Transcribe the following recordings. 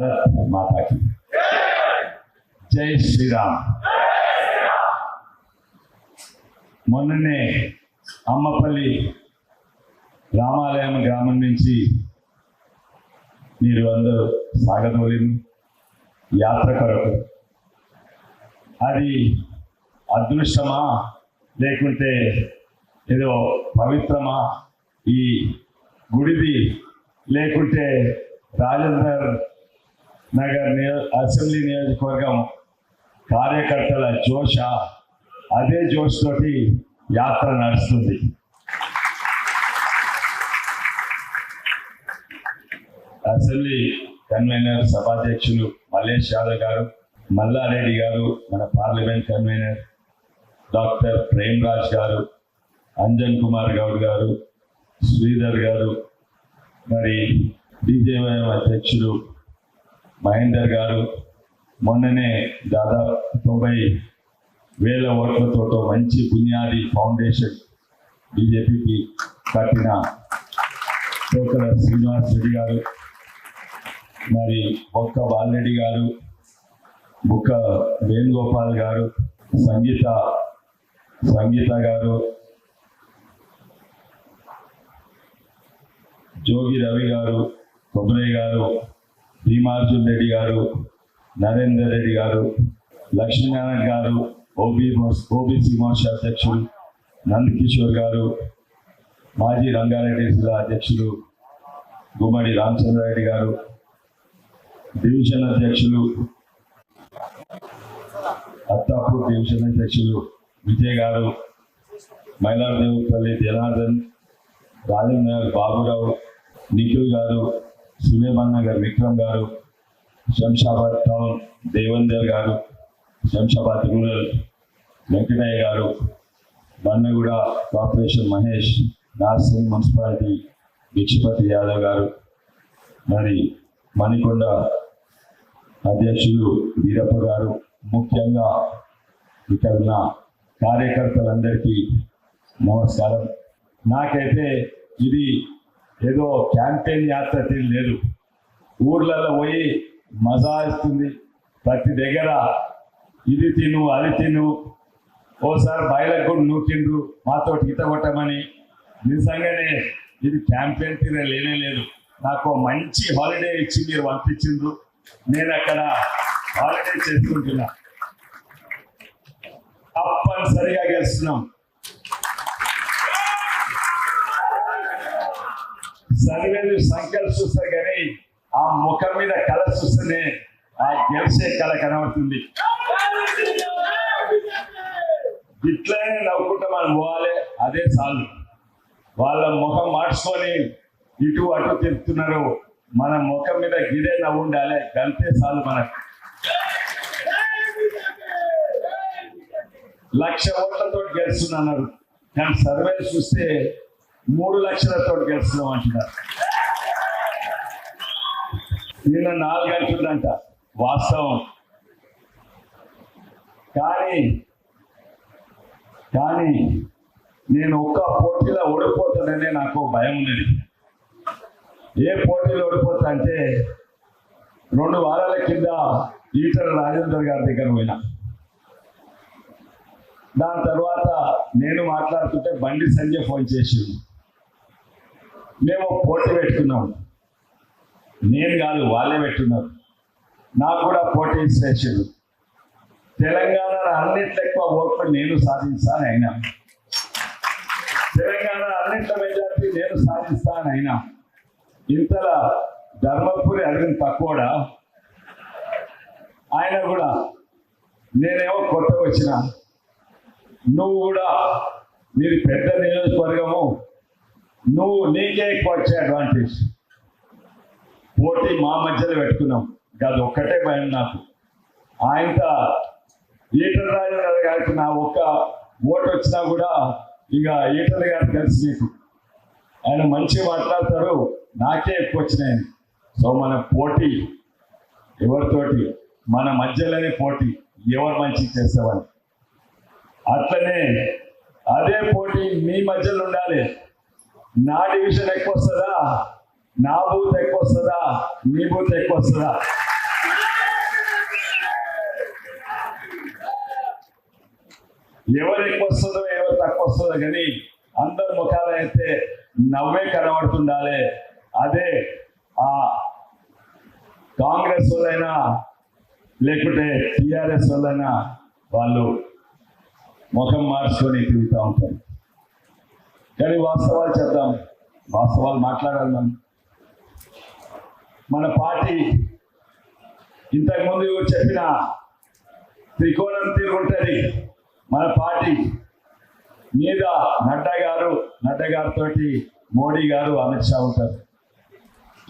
మాతాకి జై శ్రీరామ్. మొన్ననే అమ్మపల్లి రామాలయం గ్రామం నుంచి మీరు అందరూ సాగదోలింది యాత్ర కొరకు. అది అదృష్టమా? లేకుంటే ఏదో పవిత్రమా? ఈ గుడిది లేకుంటే రాజేందర్ నగర్ నియో అసెంబ్లీ నియోజకవర్గం కార్యకర్తల జోష అదే జోష్ తోటి యాత్ర నడుస్తుంది. అసెంబ్లీ కన్వీనర్ సభాధ్యక్షులు మల్లేష్ యాదవ్ గారు మల్లారెడ్డి గారు మన parliament convener doctor Prem Raj గారు అంజన్ కుమార్ గౌడ్ గారు శ్రీధర్ గారు మరి బీజేపీ అధ్యక్షుడు మహేందర్ గారు మొన్ననే దాదాపు తొంభై వేల ఓట్లతో మంచి బునియాది ఫౌండేషన్ బీజేపీకి కట్టిన తోకల శ్రీనివాస్ రెడ్డి గారు మరి బొక్క బాలరెడ్డి గారు బుక్క వేణుగోపాల్ గారు సంగీత సంగీత గారు జోగి రవి గారు కొబ్బరి గారు భీమార్జున్ రెడ్డి గారు నరేందర్ రెడ్డి గారు లక్ష్మీనారాయణ గారు ఓబీ ఓబీసీ మోర్చా అధ్యక్షులు నందకిషోర్ గారు మాజీ రంగారెడ్డి జిల్లా అధ్యక్షులు గుమ్మడి రామచంద్రారెడ్డి గారు డివిజన్ అధ్యక్షులు అత్తాపూర్ డివిజన్ అధ్యక్షులు విజయ్ గారు మైలాదేవుపల్లి జనార్దన్ రాజేంద్ర బాబురావు నిఖిల్ గారు సులేమాన్ నగర్ విక్రమ్ గారు శంషాబాద్ టౌన్ దేవందర్ గారు శంషాబాద్ రూరల్ వెంకటయ్య గారు బన్నగూడ కార్పొరేషన్ మహేష్ నార్సింగ్ మున్సిపాలిటీ భిక్షపతి యాదవ్ గారు మరి మణికొండ అధ్యక్షులు వీరప్ప గారు ముఖ్యంగా ఇక్కడ ఉన్న కార్యకర్తలందరికీ నమస్కారం. నాకైతే ఇది ఏదో క్యాంపెయిన్ యాత్ర తీరు లేదు. ఊర్లలో పోయి మజా ఇస్తుంది ప్రతి దగ్గర ఇది తిను అది తిను. ఓసారి బయలకు కూడా నూకిండ్రు మాతో ఈత కొట్టమని. నిజంగానే ఇది క్యాంపెయిన్ తీర లేనే లేదు. నాకు మంచి హాలిడే ఇచ్చి మీరు పంపించిండ్రు. నేను అక్కడ హాలిడే చేసుకుంటున్నా. తప్పనిసరిగా గెలుస్తున్నాం. సర్వేలు సంఖ్యలు చూస్తారు కానీ ఆ ముఖం మీద కళ చూస్తేనే ఆ గెలిచే కళ కనబడుతుంది. ఇట్లనే నవ్వుకుంటా మనం పోవాలి అదే చాలు. వాళ్ళ ముఖం మార్చుకొని ఇటు అటు తిరుగుతున్నారు. మన ముఖం మీద గిదే నవ్వు ఉండాలి గంతే చాలు మనకు. లక్ష ఓట్లతో గెలుస్తున్నారు కానీ సర్వే చూస్తే మూడు లక్షలతో గెలుస్తున్నాం అంటున్నారు నిన్న నాలుగు అంటుందంట వాస్తవం. కానీ కానీ నేను ఒక్క పోటీలో ఓడిపోతాననే నాకు భయం ఉన్నది. ఏ పోటీలో ఓడిపోతా అంటే రెండు వారాల కింద ఈటల రాజేందర్ గారి దగ్గర పోయినా. దాని తర్వాత నేను మాట్లాడుతుంటే బండి సంజయ్ ఫోన్ చేసిండు. మేము పోటీ పెట్టుకున్నాం నేను కాదు వాళ్ళే పెట్టున్నారు నాకు కూడా పోటీ స్టేషన్ తెలంగాణ అన్నింటి ఎక్కువ ఓట్లు నేను సాధిస్తాను అయినా. తెలంగాణ అన్నింటి మెజార్టీ నేను సాధిస్తాను అయినా. ఇంతలా ధర్మపురి అరవింద్ తక్కువడా? ఆయన కూడా నేనేమో కొత్తగా వచ్చిన. నువ్వు కూడా నీది పెద్ద నియోజకవర్గము నువ్వు నీకే ఎక్కువ వచ్చే అడ్వాంటేజ్ పోటీ మా మధ్యలో పెట్టుకున్నాం. అది ఒక్కటే భయం నాకు. ఆయనతో ఈటల రాజేంద్ర గారికి నా ఒక్క ఓటు వచ్చినా కూడా ఇక ఈటల గారు తెలుసు నీకు. ఆయన మంచి మాట్లాడతారు నాకే ఎక్కువ వచ్చినాయి సో మన పోటీ ఎవరితోటి? మన మధ్యలోనే పోటీ ఎవరు మంచి చేస్తామని అట్లనే అదే పోటీ మీ మధ్యలో ఉండాలి. నా డివిజన్ ఎక్కువ వస్తుందా నా బూత్ ఎక్కువ వస్తుందా మీ బూత్ ఎక్కువ వస్తుందా ఎవరు ఎక్కువ వస్తుందో ఎవరు తక్కువ వస్తుందో కానీ అందరు ముఖాలు అయితే నవ్వే కనబడుతుండాలి. అదే ఆ కాంగ్రెస్ వాళ్ళైనా లేకుంటే టిఆర్ఎస్ వాళ్ళైనా వాళ్ళు ముఖం మార్చుకొని తిరుగుతూ ఉంటారు. కానీ వాస్తవాలు చెప్దాం. వాస్తవాలు మాట్లాడాలి మనం. మన పార్టీ ఇంతకుముందు చెప్పిన త్రికోణం తిరుగుంటుంది. మన పార్టీ మీద నడ్డా గారు నడ్డా గారితో మోడీ గారు అమిత్ షా ఉంటారు.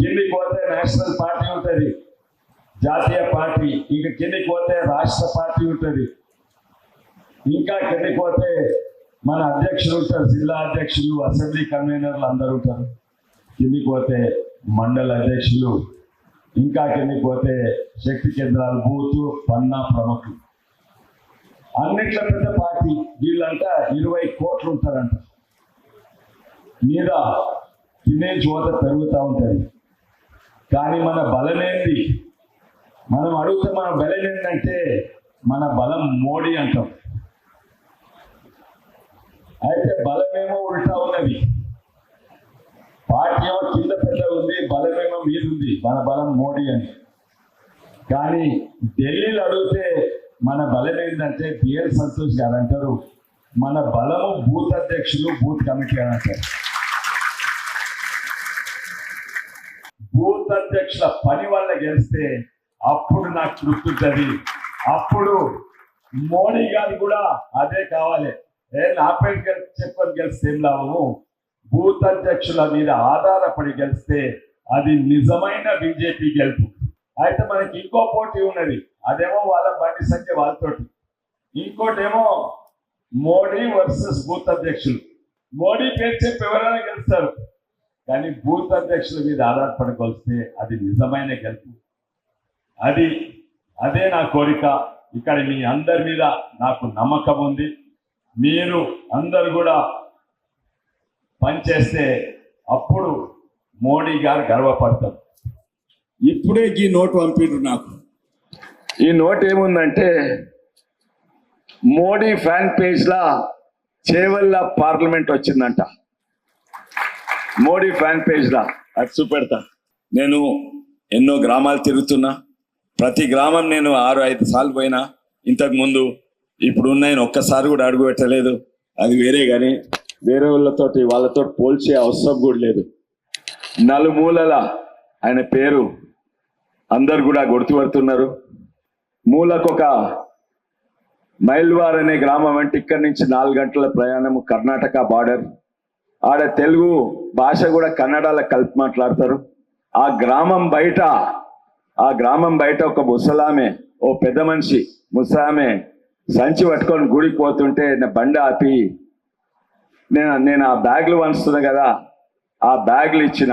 కిందికి పోతే నేషనల్ పార్టీ ఉంటుంది. జాతీయ పార్టీ ఇంకా కిందికి పోతే రాష్ట్ర పార్టీ ఉంటుంది. ఇంకా కిందికి పోతే మన అధ్యక్షులు ఉంటారు జిల్లా అధ్యక్షులు అసెంబ్లీ కన్వీనర్లు అందరూ ఉంటారు. కిందికి పోతే మండల అధ్యక్షులు ఇంకా కిందికి పోతే శక్తి కేంద్రాలు బూత్ పన్నా ప్రముఖులు. అన్నిట్ల పెద్ద పార్టీ వీళ్ళంతా ఇరవై కోట్లు ఉంటారంట. మీద కిందే చోట పెరుగుతూ ఉంటుంది. కానీ మన బలమేంది? మనం అడుగుతే మన బలం ఏంటంటే మన బలం మోడీ అంటాం. అయితే బలమేమో ఉల్టా ఉన్నది. పార్టీ ఏమో కింద పెద్ద ఉంది బలమేమో మీదుంది మన బలం మోడీ అని. కానీ ఢిల్లీలో అడిగితే మన బలం ఏంటంటే బిఎల్ సంతోష్ గారు అంటారు మన బలము బూత్ అధ్యక్షులు బూత్ కమిటీ అని అంటారు. బూత్ అధ్యక్షుల పని వల్ల గెలిస్తే అప్పుడు నాకు గుర్తుంటుంది అప్పుడు మోడీ గారు కూడా అదే కావాలి. నేను నా పేరు చెప్పని గెలిస్తే ఏం లాభము? బూత్ అధ్యక్షుల మీద ఆధారపడి గెలిస్తే అది నిజమైన బీజేపీ గెలుపు. అయితే మనకి ఇంకో పోటీ ఉన్నది. అదేమో వాళ్ళ బండి సంఖ్య వాళ్ళతోటి. ఇంకోటేమో మోడీ వర్సెస్ బూత్ అధ్యక్షులు. మోడీ పేరు చెప్పి ఎవరైనా గెలుస్తారు. కానీ బూత్ అధ్యక్షుల మీద ఆధారపడి కొలిస్తే అది నిజమైన గెలుపు. అది అదే నా కోరిక. ఇక్కడ మీ అందరి మీద నాకు నమ్మకం ఉంది. మీరు అందరు కూడా పనిచేస్తే అప్పుడు మోడీ గారు గర్వపడతారు. ఇప్పుడే ఈ నోటు పంపిండ్రు నాకు. ఈ నోట్ ఏముందంటే మోడీ ఫ్యాన్ పేజ్ లా చేవల్ల పార్లమెంట్ వచ్చిందంట. మోడీ ఫ్యాన్ పేజ్ లా అది చూపెడతా. నేను ఎన్నో గ్రామాలు తిరుగుతున్నా. ప్రతి గ్రామం నేను ఆరు ఐదు సార్లు పోయినా. ఇంతకు ముందు ఇప్పుడు ఉన్నాయని ఒక్కసారి కూడా అడుగు పెట్టలేదు. అది వేరే కానీ వేరే వాళ్ళతోటి వాళ్ళతో పోల్చే అవసరం కూడా లేదు. నలుమూలల ఆయన పేరు అందరు కూడా గుర్తుపడుతున్నారు. మూలకొక మైల్వార్ అనే గ్రామం అంటే ఇక్కడి నుంచి నాలుగు గంటల ప్రయాణము కర్ణాటక బార్డర్. ఆడ తెలుగు భాష కూడా కన్నడలో కలిపి మాట్లాడతారు. ఆ గ్రామం బయట ఆ గ్రామం బయట ఒక ముసలామె ఓ పెద్ద మనిషి ముసలామె సంచి పట్టుకొని గుడికి పోతుంటే నా బండి ఆపి నేను నేను ఆ బ్యాగ్లు వంచుతున్నా కదా ఆ బ్యాగ్లు ఇచ్చిన.